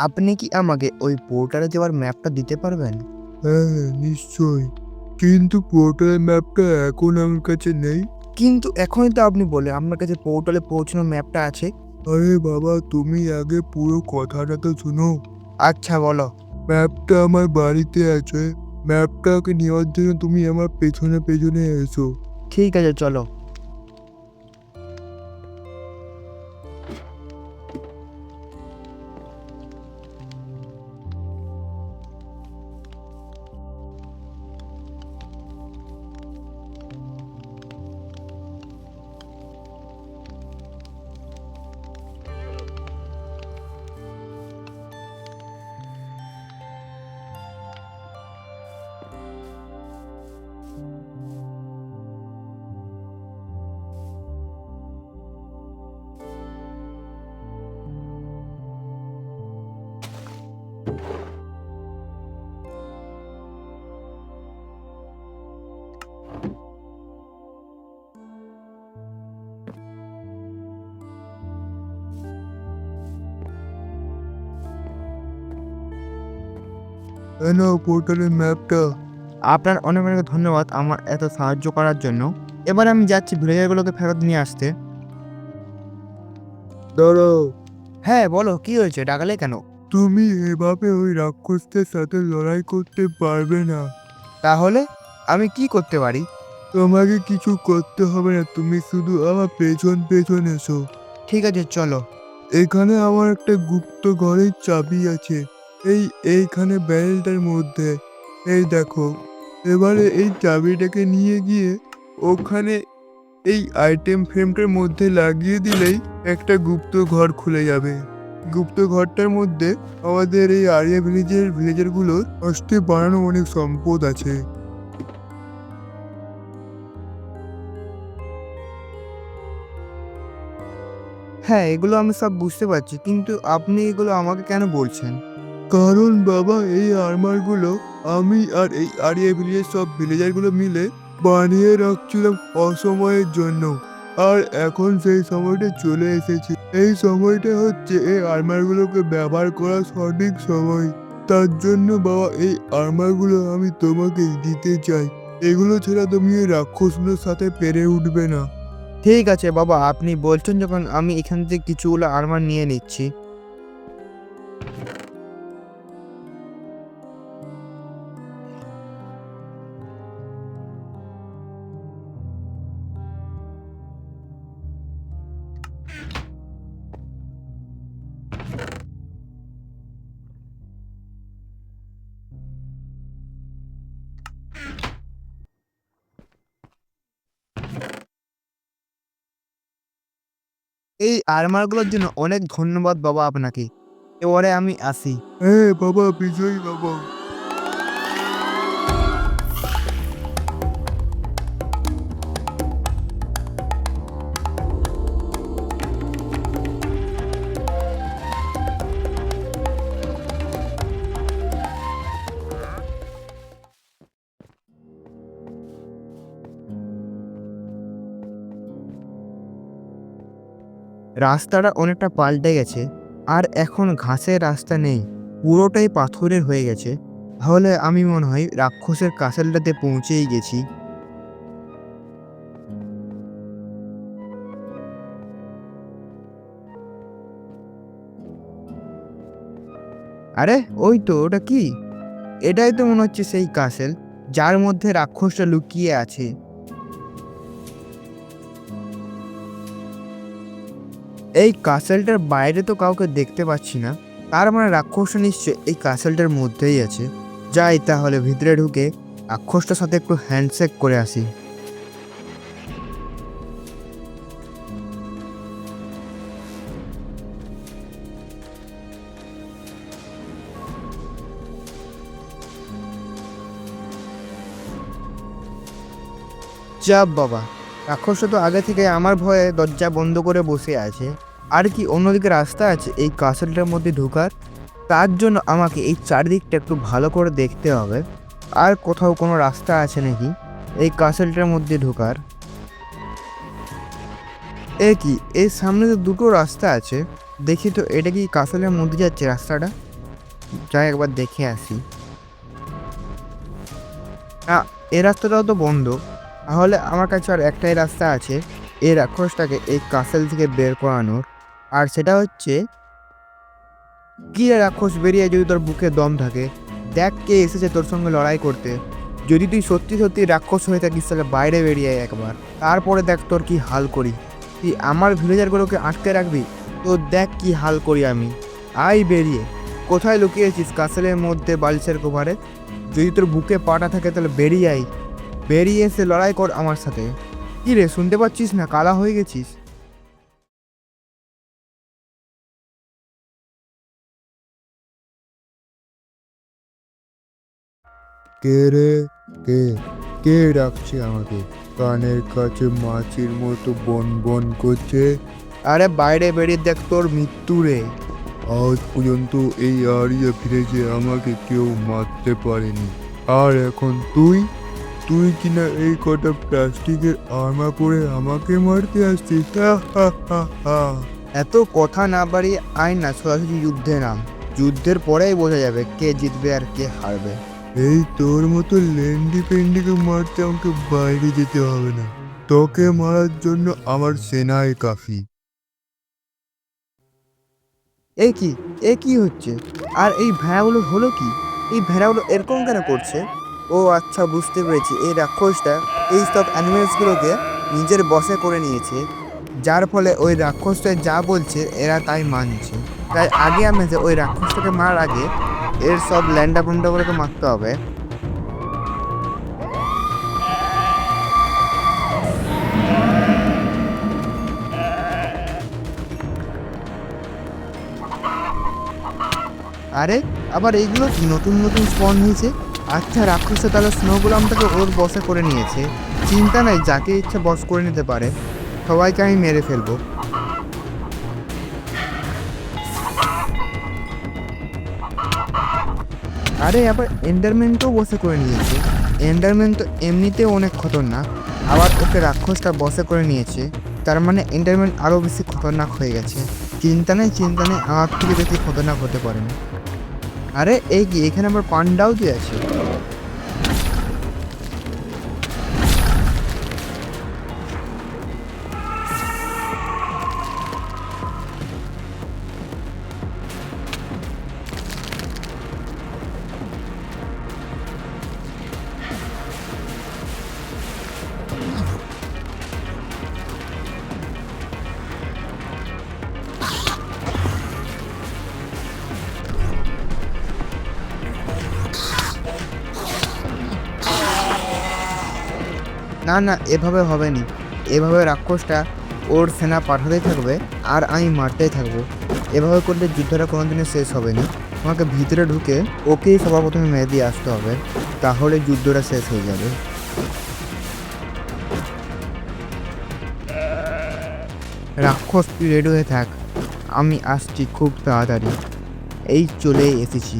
আপনি কি আমাকে ওই পোর্টালে যাওয়ার ম্যাপটা দিতে পারবেন? হ্যাঁ নিশ্চয়ই। কিন্তু পোর্টালের ম্যাপটা এখন আমার কাছে নেই। কিন্তু এখনই তো আপনি বলে আপনার কাছে পোর্টালে পৌঁছানোর ম্যাপটা আছে। আরে বাবা তুমি আগে পুরো কথাটা তো শোনো। আচ্ছা বলো। ম্যাপটা আমার বাড়িতে আছে। ম্যাপটাকে নেওয়ার জন্য তুমি আমার পেছনে পেছনে এসো। ঠিক আছে চলো। কেন পোর্টালের ম্যাপটা। আপনার অনেক অনেক ধন্যবাদ আমার এত সাহায্য করার জন্য। এবার আমি যাচ্ছি ভিলেজারগুলোকে ফেরত নিয়ে আসতে। দাঁড়াও। হ্যাঁ বলো কি হয়েছে? ডাকালে কেন? তুমি এভাবে ওই রাক্ষসদের সাথে লড়াই করতে পারবে না। তাহলে? আমি কি করতে পারি? তোমাকে কিছু করতে হবে না তুমি শুধু আমার পেছন পেছন এসো। ঠিক আছে চলো। এখানে আমার একটা গুপ্ত ঘরের চাবি আছে। এই এইখানে ব্যারেলটার মধ্যে। এই দেখো, এবারে এই চাবিটাকে নিয়ে গিয়ে ওখানে এই আইটেম ফ্রেমটার মধ্যে লাগিয়ে দিলেই একটা গুপ্ত ঘর খুলে যাবে। গুপ্ত ঘরটার মধ্যে আমাদের এই আরিয়া ভিলেজের ভিলেজারগুলোর অষ্টে বানানো অনেক সম্পদ আছে। হ্যাঁ এগুলো আমি সব বুঝতে পারছি, কিন্তু আপনি এগুলো আমাকে কেন বলছেন? কারণ বাবা, এই আর্মারগুলো আমি আর এই আরিয়া ভিলেজের সব ভিলেজারগুলো মিলে বানিয়ে রাখছিলাম অসময়ের জন্য। আর এখন সেই সময়টা চলে এসেছে। এই সময়টা হচ্ছে এই আর্মারগুলোকে ব্যবহার করার সঠিক সময়। তার জন্য বাবা, এই আর্মারগুলো আমি তোমাকে দিতে চাই। এগুলো ছাড়া তুমি এই রাক্ষসগুলোর সাথে পেরে উঠবে না। ঠিক আছে বাবা, আপনি বলছেন যখন আমি এখান থেকে কিছুগুলো আর্মার নিয়ে নিচ্ছি। এই আর্মারগুলোর জন্য অনেক ধন্যবাদ বাবা আপনাকে। এবারে আমি আসি। হ্যাঁ বাবা বিজয়ী বাবা। রাস্তাটা অনেকটা পাল্টে গেছে, আর এখন ঘাসের রাস্তা নেই, পুরোটাই পাথরের হয়ে গেছে। তাহলে আমি মনে হয় রাক্ষসের কাসেলটাতে পৌঁছেই গেছি। আরে, ওই তো, ওটা কি? এটাই তো মনে হচ্ছে সেই কাসেল, যার মধ্যে রাক্ষসটা লুকিয়ে আছে। এই কাসেলটার বাইরে তো কাউকে দেখতে পাচ্ছি না। তার মানে রাক্ষসটা নিশ্চয় এই কাসেলটার মধ্যেই আছে। যাই তাহলে ভিতরে ঢুকে রাক্ষসটার সাথে একটু হ্যান্ডশেক করে আসি। চাপ বাবা। রাক্ষসটা তো আগে থেকে আমার ভয়ে দরজা বন্ধ করে বসে আছে। আর কি অন্যদিকে রাস্তা আছে, এই কাসেলটার মধ্যে ঢোকার। তার জন্য আমাকে এই চারদিকটা একটু ভালো করে দেখতে হবে। আর কোথাও কোনো রাস্তা আছে নাকি? এই কাসেলটার মধ্যে ঢোকার। এ কি? এর সামনে তো দুটো রাস্তা আছে। দেখি তো, এটা কি কাসেলের মধ্যে যাচ্ছে রাস্তাটা? যাই একবার দেখে আসি। না, এ রাস্তাটাও তো বন্ধ। তাহলে আমার কাছে আর একটাই রাস্তা আছে, এই রাক্ষসটাকে এই কাসেল থেকে বের করানোর। আর সেটা হচ্ছে, কি রাক্ষস, বেরিয়ে যদি তোর বুকে দম থাকে, দেখ কে এসেছে তোর সঙ্গে লড়াই করতে। যদি তুই সত্যি সত্যি রাক্ষস হয়ে থাকিস, তাহলে বাইরে বেরিয়ে আয় একবার। তারপরে দেখ তোর কি হাল করি। তুই আমার ভিলেজারগুলোকে আটকে রাখবি, তো দেখ কি হাল করি আমি। আই বেরিয়ে। কোথায় লুকিয়েছিস? কাসেলের মধ্যে বালিশের কোভারে যদি তোর বুকে পাটা থাকে, তাহলে বেরিয়ে আই বেরিয়ে এসে লড়াই কর আমার সাথে। কি রে শুনতে পাচ্ছিস না? কালা হয়ে গেছিস। কে রে? কে? কে ডাকছে আমাকে? কানের কাছে মাছির মতো বন বন করছে। আরে বাইরে বেরিয়ে দেখ তোর মৃত্যু রে। আজ পর্যন্ত এই আরিয়া ফিরেছে আমাকে কেউ মারতে পারেনি। আর এখন তুই? তুই কিনা এই কটা প্লাস্টিকের আর্মা পরে আমাকে মারতে আসছিস? হা, হা, হা, হা। এত কথা না বাড়িয়ে আয় না সরাসরি যুদ্ধে নাম। যুদ্ধের পরেই বোঝা যাবে কে জিতবে আর কে হারবে। এই তোর মতো লেন্ডি পেন্ডিকে মারতে আমাকে বাইরে যেতে হবে না। তোকে মারার জন্য আমার সেনাই কাফি। এ কি? এ কি হচ্ছে? আর এই ভেড়াগুলো হলো কি? এই ভেড়াগুলো এরকম কেন করছে? ও আচ্ছা বুঝতে পেরেছি। এই রাক্ষসটা এই সব অ্যানিমেলসগুলোকে নিজের বসে করে নিয়েছে। যার ফলে ওই রাক্ষসটা যা বলছে, এরা তাই মানছে। তাই আগে আমি যে ওই রাক্ষসটাকে মারার আগে এর সব ল্যান্ডা পুন্ডাগুলোকে মারতে হবে। আরে, আবার এইগুলো নতুন নতুন স্পন হয়েছে? আচ্ছা রাক্ষসে তাহলে স্নোগুলামটাকে ওর বসে করে নিয়েছে। চিন্তা নাই, যাকে ইচ্ছা বস করে নিতে পারে। সবাইকে আমি মেরে ফেলব। আরে, আবার এন্ডারম্যানকেও বসে করে নিয়েছে। এন্ডারম্যান তো এমনিতেও অনেক খতরনাক। আবার ওকে রাক্ষসটা বসে করে নিয়েছে। তার মানে এন্ডারম্যান আরও বেশি খতরনাক হয়ে গেছে। চিন্তা নেই চিন্তা নেই, আমার থেকে বেশি খতরনাক হতে পারে না আরে এই কি এখানে আমার পান্ডাও দিয়ে আছে? না না, এভাবে হবে নি এভাবে রাক্ষসটা ওর সেনা পাঠাতেই থাকবে আর আমি মারতেই থাকব। এভাবে করলে যুদ্ধটা কোনোদিনও শেষ হবে না। আমাকে ভিতরে ঢুকে ওকেই সবার প্রথমে মেরে দিয়ে আসতে হবে, তাহলে যুদ্ধটা শেষ হয়ে যাবে। রাক্ষস, তুই রেডি হয়ে থাক। আমি আসছি খুব তাড়াতাড়ি। এই চলে এসেছি।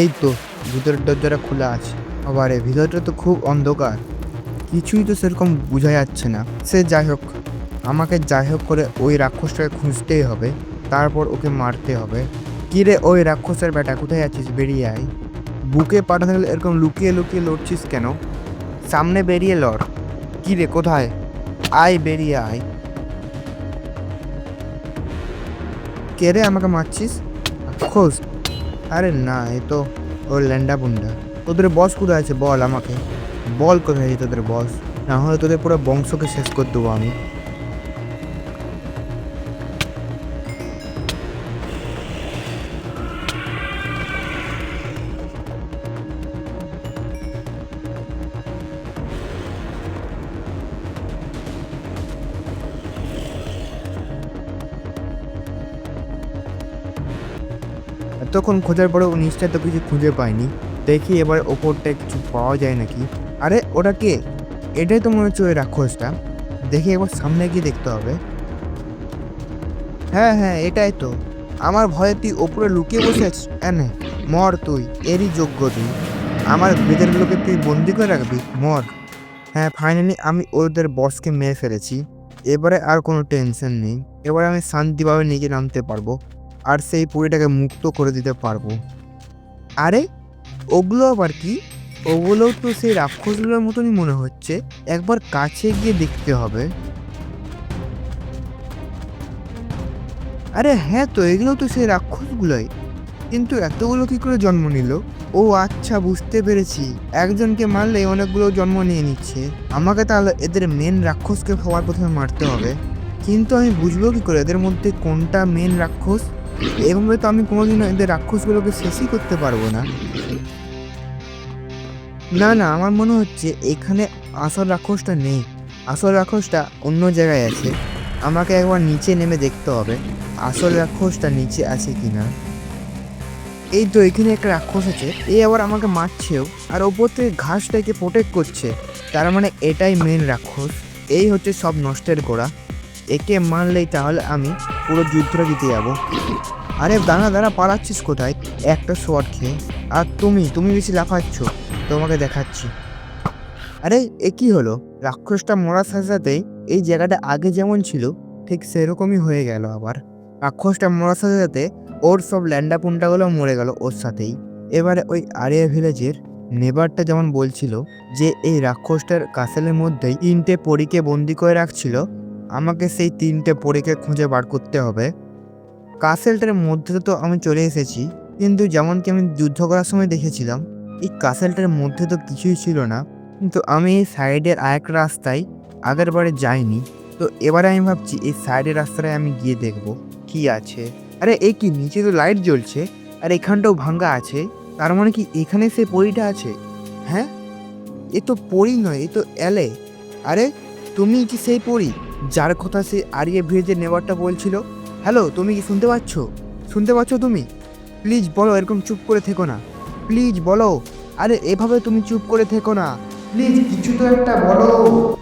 এই তো, ভিতরের দরজাটা খোলা আছে। আবার আবারে, ভিতরটা তো খুব অন্ধকার। কিছুই তো সেরকম বোঝা যাচ্ছে না। সে যাই হোক, আমাকে যাই হোক করে ওই রাক্ষসটাকে খুঁজতেই হবে, তারপর ওকে মারতে হবে। কিরে ওই রাক্ষসের বেটা, কোথায় আছিস? বেরিয়ে আয়। বুকে পাঠা থাকলে এরকম লুকিয়ে লুকিয়ে লড়ছিস কেন? সামনে বেরিয়ে লড়। কিরে কোথায়? আয়, বেরিয়ে আয়। কে রে আমাকে মারছিস? রাক্ষস? আরে না, এ তো ওর ল্যান্ডা বুন্ডা তোদের বস কোথায় আছে? বল আমাকে। বল কোথায় আছে তোদের বস না হলে তোদের পুরো বংশকে শেষ করে দেবো আমি। এতক্ষণ খোঁজার পরে ও নিশ্চয় তো কিছু খুঁজে পায়নি দেখি এবার ওপরটা কিছু পাওয়া যায় নাকি। আরে, ওটা কে? এটাই তো মনে হচ্ছে ওই রাক্ষসটা। দেখি একবার সামনে গিয়ে দেখতে হবে। হ্যাঁ হ্যাঁ এটাই তো। আমার ভয়ে তুই ওপরে লুকিয়ে বসে আছিস? হ্যাঁ মর তুই, এরই যোগ্য তুই। আমার ভেতরের লোকে তুই বন্দি করে রাখবি? মর। হ্যাঁ ফাইনালি আমি ওদের বসকে মেরে ফেলেছি। এবারে আর কোনো টেনশন নেই। এবারে আমি শান্তিভাবে নিজে নামতে পারব। আর সেই পুরীটাকে মুক্ত করে দিতে পারব। আরে ওগুলো আবার কি? ওগুলো তো সেই রাক্ষসগুলোর মতনই মনে হচ্ছে। একবার কাছে গিয়ে দেখতে হবে। আরে হ্যাঁ তো এগুলো তো সেই রাক্ষসগুলোই। কিন্তু এতগুলো কি করে জন্ম নিল? ও আচ্ছা বুঝতে পেরেছি। একজনকে মারলে অনেকগুলো জন্ম নিয়ে নিচ্ছে। আমাকে তাহলে এদের মেন রাক্ষসকে সবার প্রথমে মারতে হবে। কিন্তু আমি বুঝব কি করে, এদের মধ্যে কোনটা মেন রাক্ষস? এভাবে তো আমি কোনোদিনও এদের রাক্ষসগুলোকে শেষই করতে পারব না। না না, আমার মনে হচ্ছে এখানে আসল রাক্ষসটা নেই। আসল রাক্ষসটা অন্য জায়গায় আছে। আমাকে একবার নিচে নেমে দেখতে হবে, আসল রাক্ষসটা নিচে আছে কিনা। এই তো এখানে একটা রাক্ষস আছে এই আবার আমাকে মারছেও, আর ওপর থেকে ঘাসটাকে প্রোটেক্ট করছে। তার মানে এটাই মেন রাক্ষস, এই হচ্ছে সব নষ্টের গোড়া। একে মারলেই তাহলে আমি পুরো যুদ্ধটা জিতে যাব। আরে দাঁড়া দাঁড়া, পালাচ্ছিস কোথায়? একটা শট খেয়ে। আর তুমি তুমি বেশি লাফাচ্ছ, তোমাকে দেখাচ্ছি। আরে, এ কী হলো? রাক্ষসটা মরার সাথে সাথেই এই জায়গাটা আগে যেমন ছিল, ঠিক সেরকমই হয়ে গেল আবার। রাক্ষসটা মরার সাথে সাথে ওর সব ল্যান্ডা পুন্ডাগুলো মরে গেল ওর সাথেই। এবারে ওই আরিয়া ভিলেজের নেবারটা যেমন বলছিল, যে এই রাক্ষসটার কাসেলের মধ্যেই তিনটে পরীকে বন্দি করে রাখছিল আমাকে সেই তিনটে পরীকে খুঁজে বার করতে হবে। কাসেলটার মধ্যে তো আমি চলে এসেছি, কিন্তু যেমন কি আমি যুদ্ধ করার সময় দেখেছিলাম, এই কাসেলটার মধ্যে তো কিছুই ছিল না। কিন্তু আমি এই সাইডের আরেক রাস্তায় আগের বারে যাইনি, তো এবারে আমি ভাবছি এই সাইডের রাস্তায় আমি গিয়ে দেখব কি আছে। আরে, এই কি, নিচে তো লাইট জ্বলছে, আর এখানটাও ভাঙ্গা আছে, তার মানে কি এখানে সে পরিটা আছে? হ্যাঁ? এ তো পরি নয়, এ তো এলে আরে, তুমি কি সেই পরি? যার কথা সে আরিয়ে ভিড়ে নেওয়ারটা বলছিল, হ্যালো, তুমি কি শুনতে পাচ্ছ? শুনতে পাচ্ছ তুমি? প্লিজ বলো, এরকম চুপ করে থেকো না। প্লিজ বলো। আরে, এভাবে তুমি চুপ করে থেকো না। প্লিজ কিছু তো একটা বলো।